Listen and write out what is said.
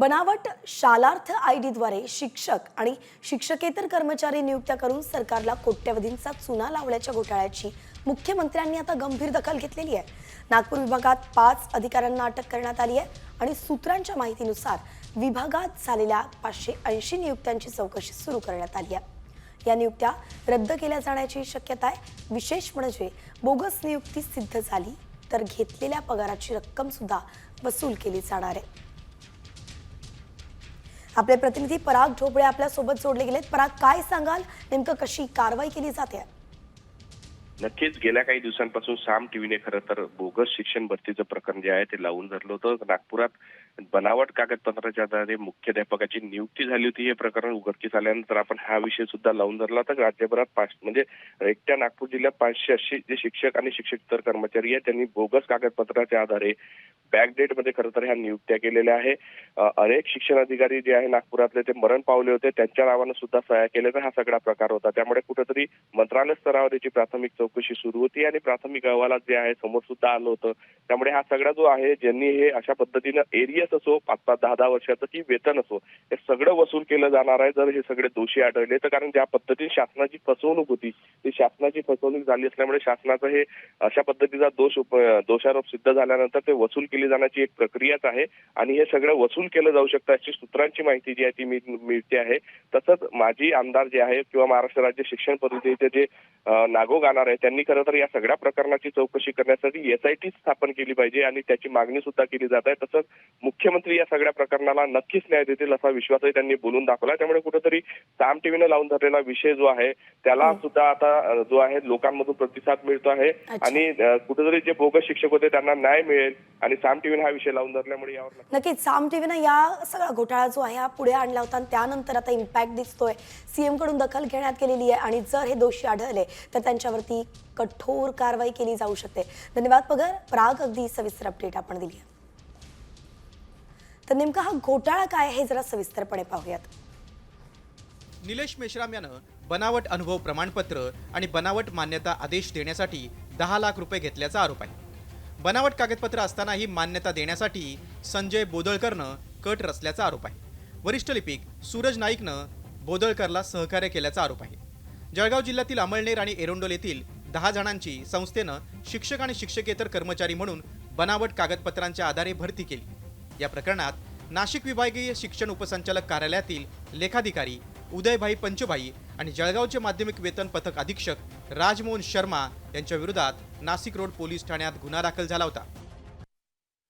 बनावट शालार्थ आय डीद्वारे शिक्षक आणि शिक्षकेतर कर्मचारी नियुक्त्या करून सरकारला कोट्यवधींचा चुना लावल्याच्या घोटाळ्याची मुख्यमंत्र्यांनी आता गंभीर दखल घेतलेली आहे. नागपूर विभागात पाच अधिकाऱ्यांना अटक करण्यात आली आहे आणि सूत्रांच्या माहितीनुसार विभागात झालेल्या पाचशे ऐंशी नियुक्त्यांची चौकशी सुरू करण्यात आली आहे. या नियुक्त्या रद्द केल्या जाण्याची शक्यता आहे. विशेष म्हणजे बोगस नियुक्ती सिद्ध झाली तर घेतलेल्या पगाराची रक्कम सुद्धा वसूल केली जाणार आहे. आपले प्रतिनिधी पराग ढोबळे आपल्यासोबत जोडले गेलेत. पराग काय सांगाल? नेमकं कशी कारवाई केली जाते? नक्कीच गेल्या काही दिवसांपासून साम टीव्हीने खरं तर बोगस शिक्षण भरतीचं प्रकरण जे आहे ते लावून धरलं होतं. नागपुरात बनावट कागदपत्राच्या आधारे मुख्याध्यापकाची नियुक्ती झाली होती. हे प्रकरण उघडकीस आल्यानंतर आपण हा विषय सुद्धा लावून धरला होता. राज्यभरात पाच म्हणजे एकट्या नागपूर जिल्ह्यात पाचशे अस्सी जे शिक्षक आणि शिक्षकेतर कर्मचारी आहेत त्यांनी बोगस कागदपत्राच्या आधारे बॅकडेटमध्ये खरं तर ह्या नियुक्त्या केलेल्या आहे. अनेक शिक्षण अधिकारी जे आहे नागपुरातले ते मरण पावले होते. त्यांच्या नावानं सुद्धा सह्या केल्याचा हा सगळा प्रकार होता. त्यामुळे कुठेतरी मंत्रालय स्तरावर याची प्राथमिक चौकशी सुरू होती आणि प्राथमिक अहवालात जे आहे समोर सुद्धा आलं होतं. त्यामुळे हा सगळा जो आहे ज्यांनी हे अशा पद्धतीनं एरियस असो पाच पाच दहा दहा वर्षाचं की वेतन असो हे सगळं वसूल केलं जाणार आहे जर हे सगळे दोषी आढळले तर. कारण ज्या पद्धतीने शासनाची फसवणूक होती ती शासनाची फसवणूक झाली असल्यामुळे शासनाचं हे अशा पद्धतीचा दोष दोषारोप सिद्ध झाल्यानंतर ते वसूल केले जाण्याची एक प्रक्रियाच आहे. आणि हे सगळं वसूल केलं जाऊ शकतं अशी सूत्रांची माहिती जी आहे ती मिळ- मिळते आहे. तसंच माजी आमदार जे आहे किंवा महाराष्ट्र राज्य शिक्षण परिषदेचे जे नागो गाणार आहे त्यांनी खरं तर या सगळ्या प्रकरणाची चौकशी करण्यासाठी एसआयटी स्थापन केली पाहिजे आणि त्याची मागणी सुद्धा केली जात आहे. तसंच मुख्यमंत्री या सगळ्या प्रकरणाला नक्कीच न्याय देतील असा विश्वासही त्यांनी बोलून दाखवला. त्यामुळे कुठेतरी साम टीव्हीनं लावून धरलेला विषय जो आहे त्याला सुद्धा आता जो आहे लोकांमधून प्रतिसाद मिळतो आहे. आणि कुठेतरी जे बोगस शिक्षक होते त्यांना न्याय मिळेल आणि साम टीव्हीने हा विषय लावून धरल्यामुळे यावर नक्की नक्कीच साम टीव्हीनं या सगळा घोटाळा जो आहे हा पुढे आणला होता आणि त्यानंतर आता इम्पॅक्ट दिसतोय. सीएमकडून दखल घेण्यात गेलेली आहे आणि जर हे दोषी आढळले तर त्यांच्यावरती कठोर कारवाई केली जाऊ शकते. धन्यवाद पगर प्राग अगदी सविस्तर अपडेट आपण दिली आहे. तर नेमका हा घोटाळा काय आहे हे जरा सविस्तरपणे पाहूयात. निलेश मेश्राम यानं बनावट अनुभव प्रमाणपत्र आणि बनावट मान्यता आदेश देण्यासाठी दहा लाख रुपये घेतल्याचा आरोप आहे. बनावट कागदपत्र असतानाही मान्यता देण्यासाठी संजय बोदळकरनं कट रचल्याचा आरोप आहे. वरिष्ठ लिपिक सूरज नाईकनं बोदळकरला सहकार्य केल्याचा आरोप आहे. जळगाव जिल्ह्यातील अमळनेर आणि एरोंडोल येथील दहा जणांची संस्थेनं शिक्षक आणि शिक्षकेतर कर्मचारी म्हणून बनावट कागदपत्रांच्या आधारे भरती केली. या प्रकरणात नाशिक विभागीय शिक्षण उपसंचालक कार्यालयातील लेखाधिकारी उदयभाई पंचभाई आणि जळगावचे माध्यमिक वेतन पथक अधीक्षक राजमोहन शर्मा यांच्या विरोधात नाशिक रोड पोलीस ठाण्यात गुन्हा दाखल झाला होता.